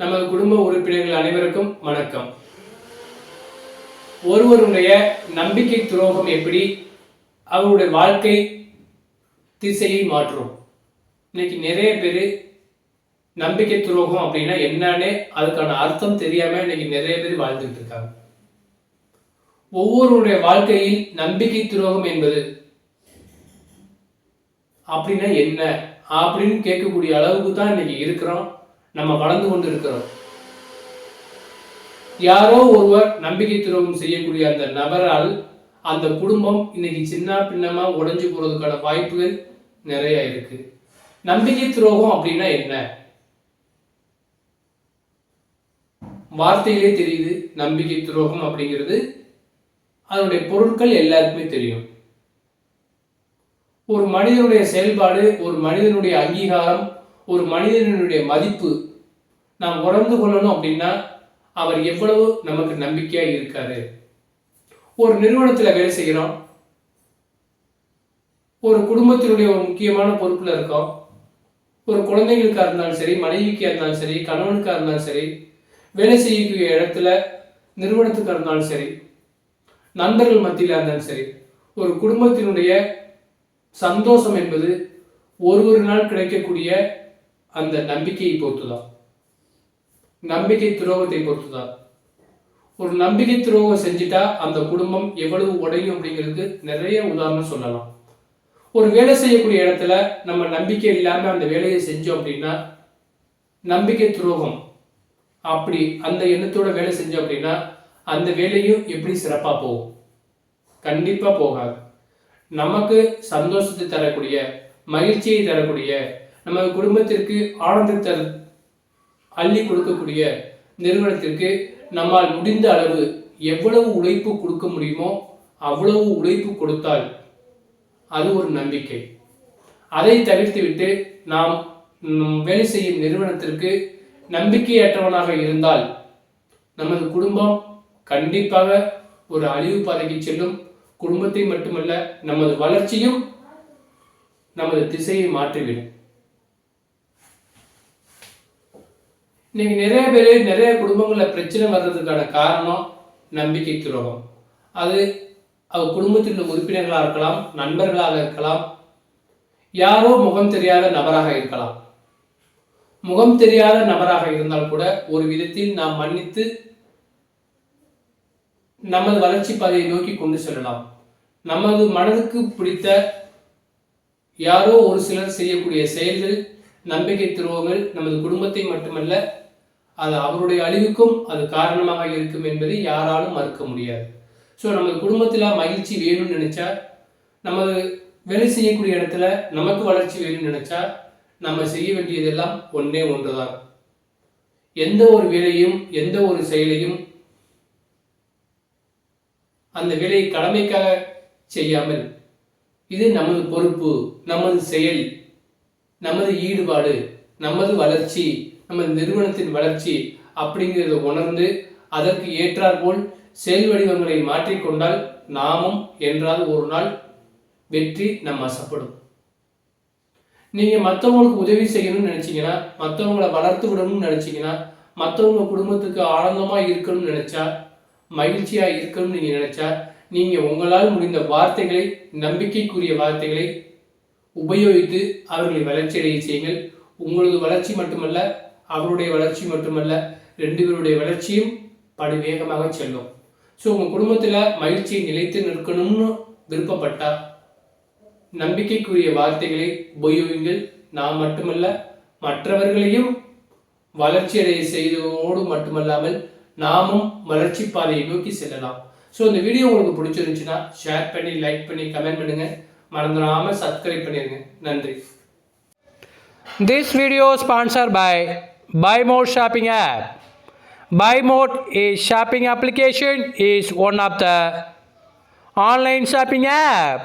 நமது குடும்ப உறுப்பினர்கள் அனைவருக்கும் வணக்கம். ஒருவருடைய நம்பிக்கை துரோகம் எப்படி அவருடைய வாழ்க்கை திசையை மாற்றும். இன்னைக்கு நிறைய பேர் நம்பிக்கை துரோகம் அப்படின்னா என்னன்னு அதுக்கான அர்த்தம் தெரியாம இன்னைக்கு நிறைய பேர் வாழ்ந்துட்டு இருக்காங்க. ஒவ்வொருடைய வாழ்க்கையில் நம்பிக்கை துரோகம் என்பது அப்படின்னா என்ன? அப்படின்னு கேட்கக்கூடிய அளவுக்கு தான் இன்னைக்கு இருக்கிறோம். நம்ம வளர்ந்து கொண்டு இருக்கிறோம் யாரோ ஒருவர் நம்பிக்கை துரோகம் செய்யக்கூடிய அந்த நபரால் அந்த குடும்பம் இன்னைக்கு சின்ன பின்னமா உடைஞ்சு போறதுக்கான வாய்ப்புகள் நிறைய இருக்கு. நம்பிக்கை துரோகம் அப்படின்னா என்ன? வார்த்தையிலே தெரியுது நம்பிக்கை துரோகம் அப்படிங்கிறது. அதனுடைய பொருட்கள் எல்லாருக்குமே தெரியும். ஒரு மனிதனுடைய செயல்பாடு ஒரு மனிதனுடைய அங்கீகாரம் ஒரு மனிதனுடைய மதிப்பு நாம் உணர்ந்து கொள்ளணும் அப்படின்னா அவர் எவ்வளவு நமக்கு நம்பிக்கையா இருக்காரு. ஒரு நிறுவனத்தில் வேலை செய்கிறோம் ஒரு குடும்பத்தினுடைய ஒரு முக்கியமான பொறுப்பில் இருக்கோம். ஒரு குழந்தைகளுக்காக இருந்தாலும் சரி மனைவிக்கா இருந்தாலும் சரி கணவனுக்காக இருந்தாலும் சரி வேலை செய்யக்கூடிய இடத்துல நிறுவனத்துக்காக இருந்தாலும் சரி நண்பர்கள் மத்தியில் இருந்தாலும் சரி ஒரு குடும்பத்தினுடைய சந்தோஷம் என்பது ஒரு ஒரு நாள் கிடைக்கக்கூடிய அந்த நம்பிக்கையை பொறுத்துதான். நம்பிக்கை துரோகத்தை பொறுத்துதான். ஒரு நம்பிக்கை துரோகம் செஞ்சுட்டா அந்த குடும்பம் எவ்வளவு உடையும் அப்படிங்கிறதுக்கு நிறைய உதாரணம் சொல்லலாம். ஒரு வேலை செய்யக்கூடிய இடத்துல நம்ம நம்பிக்கை இல்லாம அந்த வேலையை செஞ்சோம் அப்படின்னா நம்பிக்கை துரோகம். அப்படி அந்த எண்ணத்தோட வேலை செஞ்சோம் அப்படின்னா அந்த வேலையும் எப்படி சிறப்பா போகும்? கண்டிப்பா போகாது. நமக்கு சந்தோஷத்தை தரக்கூடிய மகிழ்ச்சியை தரக்கூடிய நம்ம குடும்பத்திற்கு ஆனந்தத்தை அள்ளி கொடுக்கக்கூடிய நிறுவனத்திற்கு நம்மால் முடிந்த அளவு எவ்வளவு உழைப்பு கொடுக்க முடியுமோ அவ்வளவு உழைப்பு கொடுத்தால் அது ஒரு நம்பிக்கை. அதை தவிர்த்துவிட்டு நாம் வேலை செய்யும் நிறுவனத்திற்கு நம்பிக்கையற்றவனாக இருந்தால் நமது குடும்பம் கண்டிப்பாக ஒரு அழிவு பாதைக்கு செல்லும். குடும்பத்தை மட்டுமல்ல நமது வளர்ச்சியும் நமது திசையை மாற்றிவிடும். இன்னைக்கு நிறைய பேர் நிறைய குடும்பங்களில் பிரச்சனை வர்றதுக்கான காரணம் நம்பிக்கை துரோகம் அது அவ குடும்பத்தில் உள்ள உறுப்பினர்களாக இருக்கலாம் நண்பர்களாக இருக்கலாம் யாரோ முகம் தெரியாத நபராக இருக்கலாம். முகம் தெரியாத நபராக இருந்தால் கூட ஒரு விதத்தில் நாம் மன்னித்து நமது வளர்ச்சி பாதையை நோக்கி கொண்டு செல்லலாம். நமது மனதுக்கு பிடித்த யாரோ ஒரு சிலர் செய்யக்கூடிய செயல்கள் நம்பிக்கை துரோகங்கள் நமது குடும்பத்தை மட்டுமல்ல அது அவருடைய அழிவுக்கும் அது காரணமாக இருக்கும் என்பதை யாராலும் மறுக்க முடியாது. ஸோ நமது குடும்பத்தில் மகிழ்ச்சி வேணும்னு நினச்சா நமது வேலை செய்யக்கூடிய இடத்துல நமக்கு வளர்ச்சி வேணும்னு நினச்சா நம்ம செய்ய வேண்டியதெல்லாம் ஒன்றே ஒன்றுதான். எந்த ஒரு வேலையும் எந்த ஒரு செயலையும் அந்த வேலையை கடமைக்காக செய்யாமல் இது நமது பொறுப்பு நமது செயல். நமது ஈடுபாடு நமது வளர்ச்சி நமது நிறுவனத்தின் வளர்ச்சி அப்படிங்கிறத உணர்ந்து அதற்கு ஏற்றாற்போல் செயல் வடிவங்களை மாற்றிக்கொண்டால் நாமும் என்றால் ஒரு நாள் வெற்றி நம் வசப்படும். நீங்க மற்றவங்களுக்கு உதவி செய்யணும்னு நினைச்சீங்கன்னா மற்றவங்கள வளர்த்து விடணும்னு நினைச்சீங்கன்னா மற்றவங்க குடும்பத்துக்கு ஆனந்தமா இருக்கணும்னு நினைச்சா மகிழ்ச்சியா இருக்கணும்னு நீங்க நினைச்சா நீங்க உங்களால் முடிந்த வார்த்தைகளை நம்பிக்கைக்குரிய வார்த்தைகளை உபயோகித்து அவர்களை வளர்ச்சியடைய செய்யுங்கள். உங்களது வளர்ச்சி மட்டுமல்ல அவருடைய வளர்ச்சி மட்டுமல்ல ரெண்டு பேருடைய வளர்ச்சியும் படு வேகமாக செல்லும். ஸோ உங்கள் குடும்பத்தில் மகிழ்ச்சியை நிலைத்து நிற்கணும்னு விருப்பப்பட்டால் நம்பிக்கைக்குரிய வார்த்தைகளை உபயோகிங்கள். நாம் மட்டுமல்ல மற்றவர்களையும் வளர்ச்சியடைய செய்ததோடு மட்டுமல்லாமல் நாமும் வளர்ச்சி பாதையை நோக்கி செல்லலாம். ஸோ இந்த வீடியோ உங்களுக்கு பிடிச்சிருந்துச்சுன்னா ஷேர் பண்ணி லைக் பண்ணி கமெண்ட் பண்ணுங்கள் மறந்துடாம சப்ஸ்கிரைப் பண்ணிருங்க நன்றி This video sponsored by Buy More Shopping app. Buy More is shopping application is one of the online shopping app.